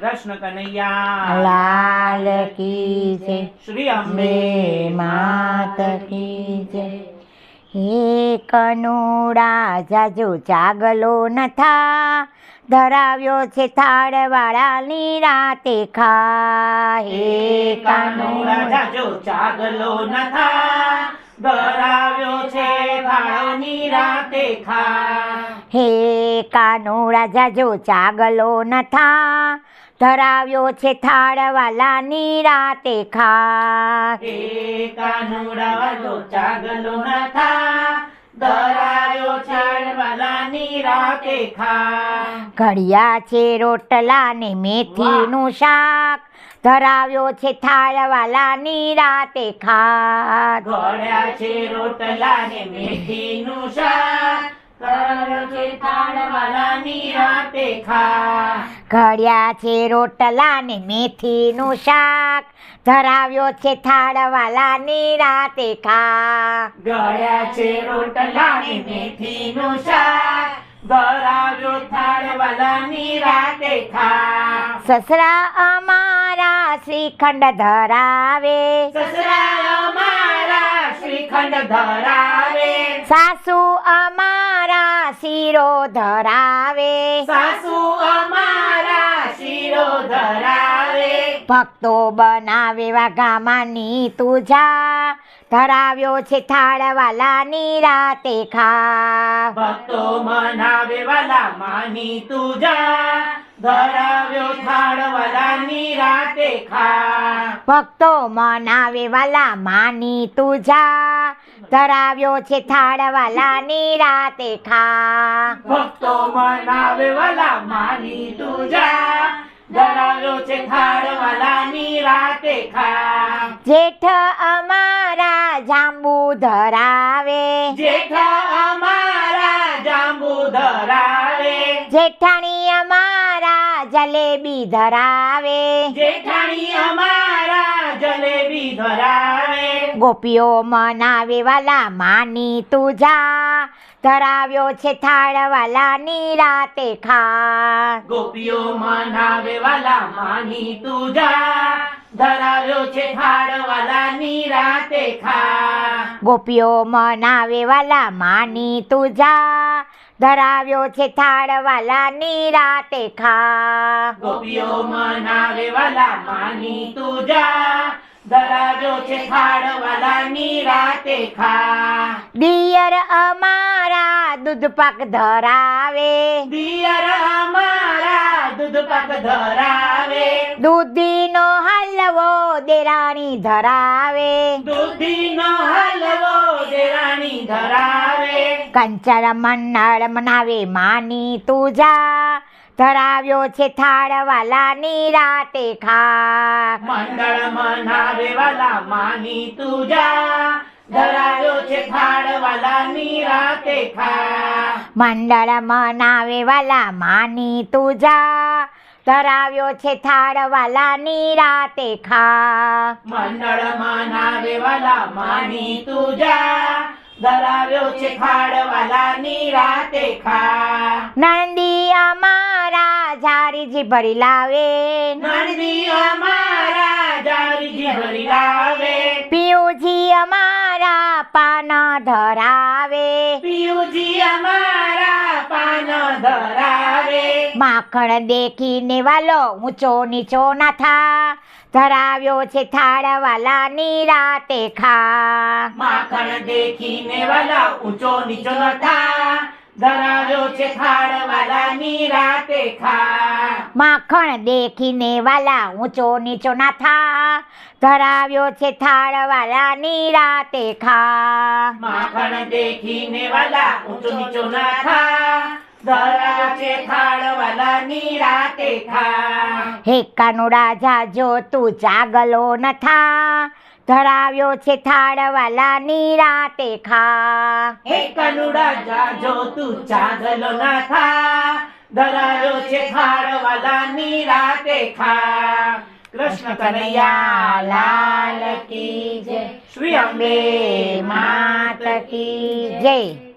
કૃષ્ણ કનૈયા. લાલ કી જય. શ્રી અંબે માત કી જય. હે કનુડા જાજુ જાગલો નથા. ધરાવ્યો છે થાળવાળાની રાતે ખા હે કાનુડા જાજો ચાગલો નથા. ધરાવ્યો છે થાળની રાતે ખા હે કાનુડા જાજો જાગલો નથા. ધરાવ્યો છે થાળવાલાની રાતે ખા ચાગલો નથા રાતે ખા ઘડિયા છે રોટલા ને મેથીનું શાક ધરાવ્યો છે થાળવાલાની રાતે ખા ઘોડ્યા છે રોટલા ને મેથીનું શાક ધરાવ્યો છે થાળવાલાની રાતે ખા ઘડિયા છે રોટલા ને મેથીનું શાક. ધરાવ્યો છે થાળવાલાની રાતે ખા ગળ્યા છે રોટલા ને મેથીનું શાક. ધરાવ્યો થાળવાલાની રાતે ખા સસરા અમારા શ્રીખંડ ધરાવે. સસરા અમારા શ્રીખંડ ધરાવે. સાસુ અમારા શીરો ધરાવે. સાસુ ધરાવે. ભક્તો બનાવે વાઘામાની તુજા. ધરાવ્યો છે થાળવાલાની રાતે ખા ભક્તો મનાવે વાલા માની તુજા. ધરાવ્યો થાળવાલાની રાતે ખા ભક્તો મનાવે વાલા માની તુજા. ધરાવ્યો છે થાળવાલાની રાતે ખા ભક્તો મનાવે વાલા માની તુજા. ધરાવ્યો છે થાળવાલાની રાતે ખા જેઠ અમારા જાંબુ ધરાવે. જેઠ અમારા જાંબુ ધરાવે. જેઠાણી અમારા જલેબી ધરાવે. જેઠાણી અમારા જલેબી ધરાવે. ગોપીઓ મનાવે વાલા માની તુજા ધરાવ્યો છે થાળવાલાની રાતે ખા ગોપીઓ મનાવે વાલા માની તુજા. ધરાવ્યો છે થાળવાલાની રાતે ખા ગોપીઓ મનાવે વાલા માની તુજા. ધરાવ્યો છે થાળવાલાની રાતે ખા ગોપીઓ મનાવે વાલા માની તુજા. ધરાવ્યો છે થાળવાલાની રાતે ખા દિયર અમારા દૂધ પાક ધરાવે. દિયર અમારા દૂધ પાક ધરાવે. દૂધીનો હલવો દેરાણી ધરાવે. દૂધીનો હલવો દેરાણી ધરાવે. કંચર મંડળ મનાવે માની તુજા. ધરાવ્યો છે થાળવાલાની રાતે ખા મંડળ મનાવે વાલા માની તુજા. થાળવાલાની રાતે ખા મંડળ મનાવે વાલા માની તુજા ધરાવ્યો છે થાળવાલાની રાતે ખા મંડળ મનાવે વાલા માની તુજા ધરાવ્યો છે થાળવાલાની રાતે ખા નંદી અમારા ઝારીજી ભરી લાવે નંદી અમારા જારીજી ભરી લાવે પિયુજી અમારા પાન ધરાવે. પિયુજી અમારા પાન ધરાવે. માખણ દેખીને વાલો ઊંચો નીચો ના થા. ધરાવ્યો છે થાળવાલાની રાતે ખા. માખણ દેખીને વાલા ઊંચો નીચો ના થા. ધરાવ્યો છે થાળવાલાની રાતે ખા. માખણ દેખીને વાલા ઊંચો નીચો ના થા. ધરાવ્યો છે થાળવાલાની રાતે ખા. માખણ દેખીને વાલા ઊંચો નીચો ના થા. ધરાવ્યો છે થાળવાલાની રાતે ખા. હે કાનુડા જાજો તું જાગલો ન થા. ધરાવ્યો છે થાળવાલાની રાતે ખા. હે કનુડા જાજો તું ચાગલો ના થા. ધરાવ્યો છે થાળવાલાની રાતે ખા કૃષ્ણ કનૈયા, લાલ કી જય. શ્રી અંબે માત કી જય.